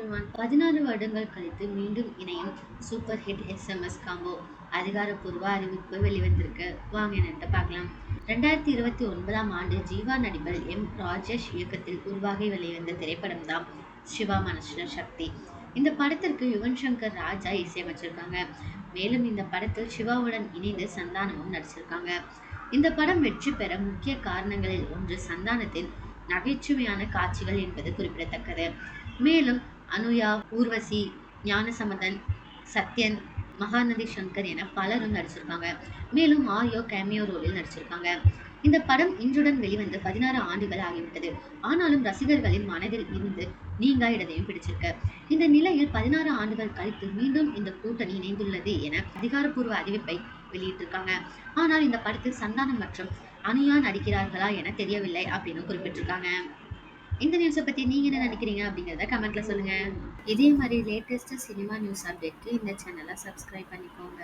Everyone பதினாறு வருடங்கள் கழித்து மீண்டும் இணையும் சூப்பர் ஹிட் எஸ்எம்எஸ் காம்போ அதிகாரப்பூர்வ அறிவிப்பு வெளிவந்திருக்கு. வாங்க என்னட்டு பார்க்கலாம். ரெண்டாயிரத்தி இருபத்தி ஒன்பதாம் ஆண்டு ஜீவா நடிப்பில் எம் ராஜேஷ் இயக்கத்தில் உருவாகி வெளிவந்த திரைப்படம் தான் சிவா மனுஷன சக்தி. இந்த படத்திற்கு யுவன் சங்கர் ராஜா இசையமைச்சிருக்காங்க. மேலும் இந்த படத்தில் சிவாவுடன் இணைந்து சந்தானமும் நடிச்சிருக்காங்க. இந்த படம் வெற்றி பெற முக்கிய காரணங்களில் ஒன்று சந்தானத்தின் நகைச்சுவையான காட்சிகள் என்பது குறிப்பிடத்தக்கது. மேலும் அனுயா ஊர்வசி ஞானசம்மதன் சத்யன் மகாநதி சங்கர் என பலரும் நடிச்சிருக்காங்க. மேலும் ஆரியோ கேமியோ ரோலில் நடிச்சிருக்காங்க. இந்த படம் இன்றுடன் வெளிவந்து பதினாறு ஆண்டுகள் ஆகிவிட்டது. ஆனாலும் ரசிகர்களின் மனதில் இருந்து நீங்கா இடத்தையும் பிடிச்சிருக்கு. இந்த நிலையில் பதினாறு ஆண்டுகள் கழித்து மீண்டும் இந்த கூட்டணி இணைந்துள்ளது என அதிகாரப்பூர்வ அறிவிப்பை வெளியிட்டிருக்காங்க. ஆனால் இந்த படத்தில் சந்தானம் மற்றும் அனுயா நடிக்கிறார்களா என தெரியவில்லை அப்படின்னு குறிப்பிட்டிருக்காங்க. இந்த நியூஸை பற்றி நீங்கள் என்ன நினைக்கிறீங்க அப்படிங்கிறத கமெண்ட்டில் சொல்லுங்கள் இதே மாதிரி லேட்டஸ்ட்டு சினிமா நியூஸ் அப்டேட்க்கு இந்த சேனலை சப்ஸ்கிரைப் பண்ணிக்கோங்க.